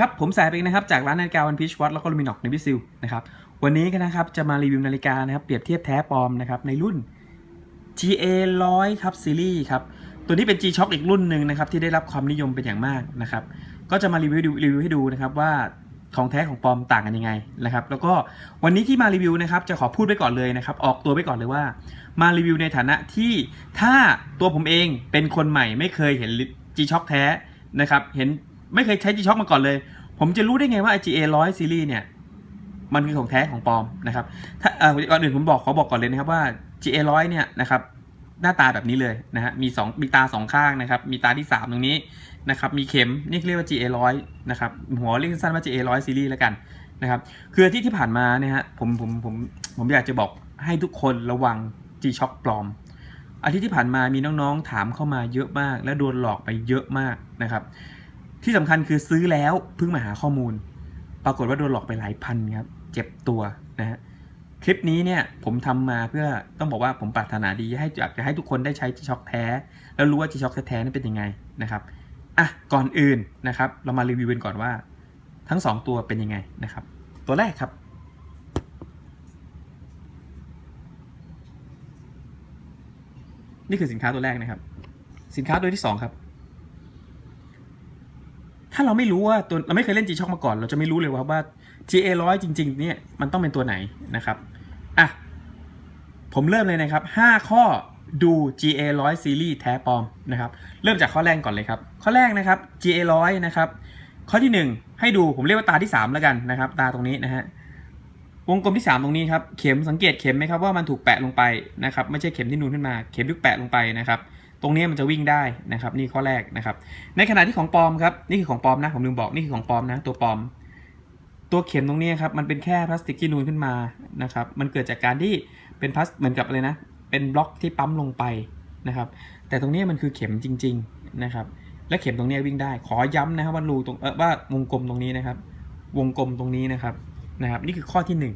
ครับ ผมสายเองนะครับ จากร้านนาฬิกาวันพีชวัตแล้วก็ลูมินอกในวิซิลนะครับ วันนี้กันนะครับ จะมารีวิวนาฬิกานะครับ เปรียบเทียบแท้ปลอมนะครับ ในรุ่น GA 100 ครับ ซีรีส์ครับ ตัวนี้เป็น G Shock อีกรุ่นหนึ่งนะครับ ที่ได้รับความนิยมเป็นอย่างมากนะครับ ก็จะมารีวิวดูรีวิวให้ดูนะครับว่าของแท้ของปลอมต่างกันยังไงนะครับ แล้วก็วันนี้ที่มารีวิวนะครับ จะขอพูดไว้ก่อนเลยนะครับ ออกตัวไว้ก่อนเลยว่า มารีวิวในฐานะที่ถ้าตัวผมเองเป็นคนใหม่ไม่เคยเห็น G Shock แท้นะครับ เห็น ไม่เคยใช้ G Shock มาก่อนเลย ผมจะรู้ได้ไงว่า GA 100ซีรีส์เนี่ย มันคือของแท้ของปลอมนะครับ ถ้าเอ่อก่อนอื่นผมบอกขอบอกก่อนเลยนะครับว่า GA 100เนี่ยนะครับ หน้าตาแบบนี้เลยนะฮะ มีสองมีตาสองข้างนะครับ มีตาที่ 3 ตรงนี้นะครับ มีเข็ม นี่เรียกว่า GA 100นะครับ หัวเรียกสั้นว่า GA 100ซีรีส์แล้วกันนะครับ คือที่ที่ผ่านมาเนี่ยฮะ ผมผมผมผมอยากจะบอกให้ทุกคนระวัง G Shock ปลอมอาทิตย์ที่ผ่านมามีน้องๆถามเข้ามาเยอะมาก และโดนหลอกไปเยอะมากนะครับ ที่สำคัญคือซื้อแล้วเพิ่งมาหาข้อมูล ปรากฏว่าโดนหลอกไปหลายพันครับ เจ็บตัวนะฮะคลิปนี้เนี่ยผมทำมาเพื่อต้องบอกว่าผมปรารถนาดีให้อยากจะให้ทุกคนได้ใช้จีช็อคแท้ แล้วรู้ว่าจีช็อคแท้นั้นเป็นยังไงนะครับอะก่อนอื่นนะครับ เรามารีวิวกันก่อนว่า ทั้ง 2 ตัวเป็นยังไงนะครับ ตัวแรกครับ นี่คือสินค้าตัวแรกนะครับ สินค้าตัวที่สองครับ ถ้าเราไม่รู้ว่าตัวเราไม่เคยเล่น G Shock มาก่อน เราจะไม่รู้เลยว่าว่า GA 100จริงๆเนี่ยมันต้องเป็นตัวไหนนะครับอะผมเริ่มเลยนะครับ 5 ข้อดู GA 100ซีรีส์แท้ปลอมนะครับเริ่มจากข้อแรกก่อนเลยครับ ข้อแรกนะครับ GA 100นะครับข้อที่ 1 ให้ดูผมเรียกว่าตาที่ 3 แล้วกันนะครับ ตาตรงนี้นะฮะวงกลมที่ 3 ตรงนี้ครับ เข็มสังเกตเข็มไหมครับว่ามันถูกแปะลงไปนะครับ ไม่ใช่เข็มที่นูนขึ้นมา เข็มที่แปะลงไปนะครับ ตรงนี้มันจะวิ่งได้นะครับ นี่ข้อแรกนะครับ ในขณะที่ของปลอมครับ นี่คือของปลอมนะ ผมลืมบอก นี่คือของปลอมนะ ตัวปลอม ตัวเข็มตรงนี้ครับ มันเป็นแค่พลาสติกที่นูนขึ้นมานะครับ มันเกิดจากการที่เป็นพลาสเหมือนกับอะไรนะ เป็นบล็อกที่ปั๊มลงไปนะครับ แต่ตรงนี้มันคือเข็มจริง ๆนะครับ และเข็มตรงนี้วิ่งได้ ขอย้ำนะครับว่ารูตรงเออว่าวงกลมตรงนี้นะครับ วงกลมตรงนี้นะครับ นะครับ นี่คือข้อที่หนึ่ง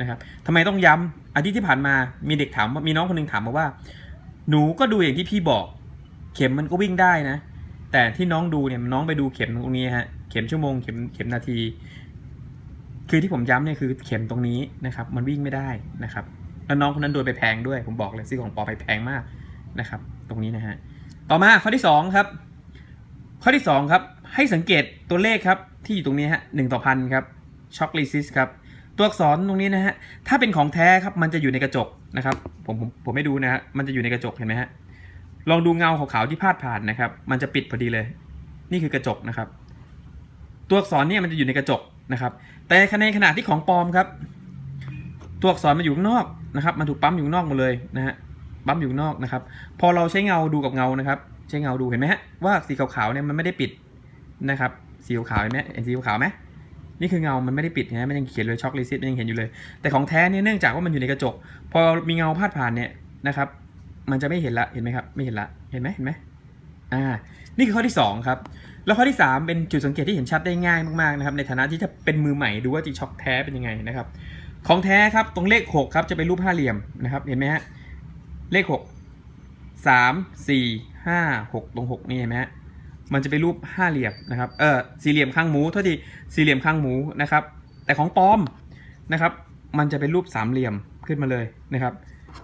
นะครับทำไมต้องย้ำอาทิตย์ที่ผ่านมา มีเด็กถามมีน้องคนหนึงถามมาว่า หนูก็ดูอย่างที่พี่บอก เข็มมันก็วิ่งได้นะ แต่ที่น้องดูเนี่ยน้องไปดูเข็มตรงนี้ฮะเข็มชั่วโมงเข็มเข็มนาที คือที่ผมย้ำเนี่ยคือเข็มตรงนี้นะครับ มันวิ่งไม่ได้นะครับแล้วน้องคนนั้นโดนไปแพงด้วย ผมบอกเลยซื้อของปอไปแพงมากนะครับ ตรงนี้นะฮะต่อมาข้อที่สองครับ ข้อที่สองครับให้สังเกตตัวเลขครับที่อยู่ตรงนี้ฮะหนึ่งต่อพันครับช็อกลิซิสครับตัวอักษรตรงนี้นะฮะถ้าเป็นของแท้ครับมันจะอยู่ในกระจกนะครับผมผมผมไม่ดูนะฮะมันจะอยู่ในกระจกเห็นไหมฮะ ลองดูเงาขาวๆที่พาดผ่านนะครับ มันจะปิดพอดีเลย นี่คือกระจกนะครับ ตัวอักษรเนี่ยมันจะอยู่ในกระจกนะครับ แต่ในขณะที่ของปลอมครับ ตัวอักษรมันอยู่ข้างนอกนะครับ มันถูกปั๊มอยู่ข้างนอกหมดเลยนะฮะ ปั๊มอยู่ข้างนอกนะครับ พอเราใช้เงาดูกับเงานะครับ ใช้เงาดูเห็นไหมฮะว่าสีขาวๆเนี่ยมันไม่ได้ปิดนะครับ สีขาวๆเห็นไหมเห็นสีขาวไหมนี่คือเงา มันไม่ได้ปิดนะมันยังเขียนเลยช็อกลิซิตมันยังเห็นอยู่เลย แต่ของแท้เนี่ยเนื่องจากว่ามันอยู่ในกระจก พอมีเงาพาดผ่านเนี่ยนะครับ มันจะไม่เห็นละเห็นไหมครับไม่เห็นละเห็นไหมเห็นไหมอ่านี่คือข้อที่ 2 ครับ แล้วข้อที่ 3 เป็นจุดสังเกตที่เห็นชัดได้ง่ายมากๆนะครับในฐานะที่จะเป็นมือใหม่ดูว่าจีช็อคแท้เป็นยังไงนะครับ ของแท้ครับตรงเลข6ครับจะเป็นรูปห้าเหลี่ยมนะครับเห็นไหมฮะเลข 6 3 4 5 6 ตรง 6 นี่เห็นไหมฮะมันจะเป็นรูปห้าเหลี่ยมนะครับเออสี่เหลี่ยมข้างหมูเท่าที่สี่เหลี่ยมข้างหมูนะครับแต่ของปลอมนะครับ มันจะเป็นรูปสามเหลี่ยมขึ้นมาเลยนะครับ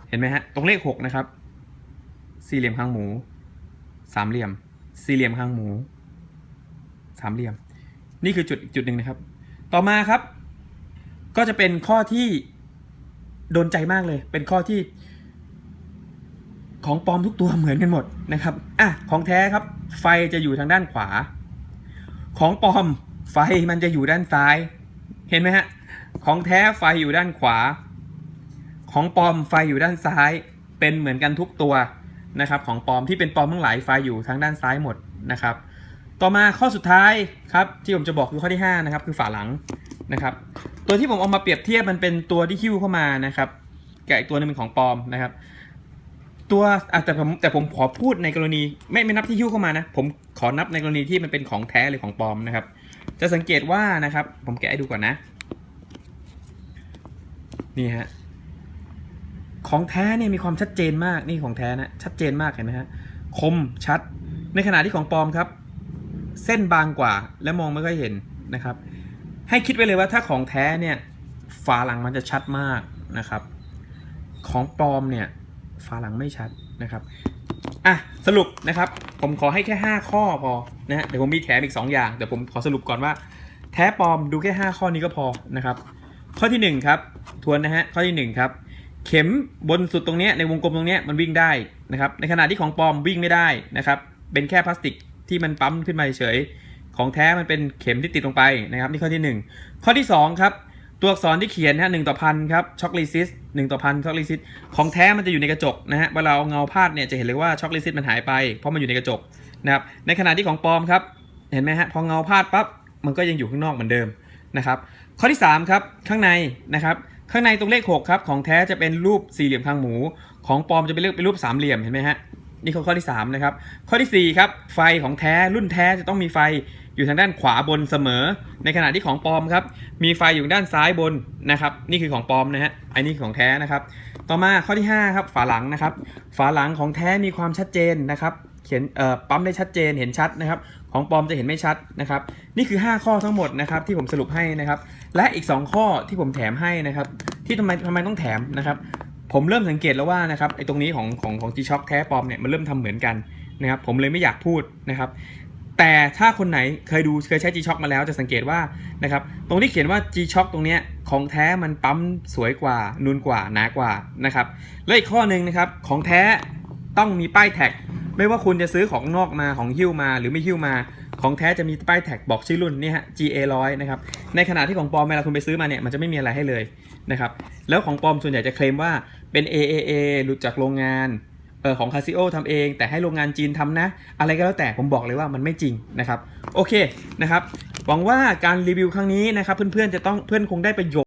เห็นไหมฮะตรงเลขหกนะครับ สี่เหลี่ยมข้างหมู สามเหลี่ยม สี่เหลี่ยมข้างหมู สามเหลี่ยม นี่คือจุดอีกจุดหนึ่งนะครับ ต่อมาครับ ก็จะเป็นข้อที่โดนใจมากเลย เป็นข้อที่ ของปลอมทุกตัวเหมือนกันหมดนะครับ อะ ของแท้ครับ ไฟจะอยู่ทางด้านขวา ของปลอมไฟมันจะอยู่ด้านซ้าย เห็นไหมฮะ ของแท้ไฟอยู่ด้านขวา ของปลอมไฟอยู่ด้านซ้าย เป็นเหมือนกันทุกตัว นะครับของปลอมที่เป็นปลอมทั้งหลายไฟอยู่ทางด้านซ้ายหมดนะครับ ต่อมาข้อสุดท้ายครับที่ผมจะบอกคือข้อที่ห้านะครับคือฝาหลังนะครับตัวที่ผมเอามาเปรียบเทียบมันเป็นตัวที่หิ้วเข้ามานะครับกับอีกตัวหนึงเป็นของปลอมนะครับ ตัวอะแต่ผมแต่ผมขอพูดในกรณีไม่ไม่นับที่หิ้วเข้ามานะผมขอนับในกรณีที่มันเป็นของแท้หรือของปลอมนะครับ จะสังเกตว่านะครับ ผมแกะให้ดูก่อนนะ นี่ฮะ ของแท้เนี่ยมีความชัดเจนมากนี่ของแท้นะชัดเจนมากเห็นไหมฮะคมชัด ในขณะที่ของปลอมครับ เส้นบางกว่าและมองไม่ค่อยเห็นนะครับ ให้คิดไว้เลยว่าถ้าของแท้เนี่ยฝาหลังมันจะชัดมากนะครับ ของปลอมเนี่ยฝาหลังไม่ชัดนะครับอะสรุปนะครับ ผมขอให้แค่ 5 ข้อพอนะฮะเดี๋ยวผมมีแถมอีก 2 อย่างแต่ผมขอสรุปก่อนว่า แท้ปลอมดูแค่ 5 ข้อนี้ก็พอนะครับ ข้อทีหนึ่1ครับทวนนะฮะข้อทีหนึ่1ครับ เข็มบนสุดตรงนี้ในวงกลมตรงนี้มันวิ่งได้นะครับ ในขณะที่ของปลอมวิ่งไม่ได้นะครับ เป็นแค่พลาสติกที่มันปั๊มขึ้นมาเฉย ของแท้มันเป็นเข็มที่ติดลงไปนะครับนี่ข้อที่หนึ่งข้อที่สองครับตัวอักษรที่เขียนนะฮะหนึ่งต่อพันครับช็อกลิซิสหนึ่งต่อพันช็อกลิซิสของแท้มันจะอยู่ในกระจกนะฮะเวลาเอาเงาพาดเนี่ยจะเห็นเลยว่าช็อกลิซิสมันหายไป เพราะมันอยู่ในกระจกนะครับในขณะที่ของปลอมครับเห็นไหมฮะพอเงาพาดปั๊บมันก็ยังอยู่ข้างนอกเหมือนเดิมนะครับข้อที่3ครับข้างในนะครับ ข้างในตรงเลข6ครับของแท้จะเป็นรูปสี่เหลี่ยมคางหมู ของปลอมจะเป็นเลือกเป็นรูปสามเหลี่ยมเห็นไหมฮะนี่คือข้อที่3นะครับข้อทีสี่4ครับไฟของแท้รุ่นแท้จะต้องมีไฟอยู่ทางด้านขวาบนเสมอ ในขณะที่ของปลอมครับมีไฟอยู่ด้านซ้ายบนนะครับนี่คือของปลอมนะฮะอันนี้ของแท้นะครับ ต่อมาข้อที่5ครับฝาหลังนะครับฝาหลังของแท้มีความชัดเจนนะครับเขียนเอ่อปั๊มได้ชัดเจนเห็นชัดนะครับ ของปลอมจะเห็นไม่ชัดนะครับ นี่คือ 5 ข้อทั้งหมดนะครับที่ผมสรุปให้นะครับ และอีก 2 ข้อที่ผมแถมให้นะครับ ที่ทำไมทำไมต้องแถมนะครับ ผมเริ่มสังเกตแล้วว่านะครับไอ้ตรงนี้ของของของ G-Shock แท้ปลอมเนี่ยมันเริ่มทำเหมือนกันนะครับ ผมเลยไม่อยากพูดนะครับ แต่ถ้าคนไหนเคยดูเคยใช้ G-Shock มาแล้วจะสังเกตว่านะครับ ตรงที่เขียนว่า G-Shock ตรงเนี้ยของแท้มันปั๊มสวยกว่านูนกว่าหนากว่านะครับและอีกข้อหนึ่งนะครับของแท้ต้องมีป้ายแท็ก ไม่ว่าคุณจะซื้อของนอกมาของหิ้วมาหรือไม่หิ้วมา ของแท้จะมีป้ายแท็กบอกชื่อรุ่นนี่ฮะ GA 100นะครับ ในขณะที่ของปลอมเวลาคุณไปซื้อมาเนี่ยมันจะไม่มีอะไรให้เลยนะครับ แล้วของปลอมส่วนใหญ่จะเคลมว่าเป็น AAA หลุดจากโรงงานเออของ Casio ทำเอง แต่ให้โรงงานจีนทำนะ อะไรก็แล้วแต่ผมบอกเลยว่ามันไม่จริงนะครับ โอเคนะครับ หวังว่าการรีวิวครั้งนี้นะครับเพื่อนๆจะต้องเพื่อนคงได้ประโยชน์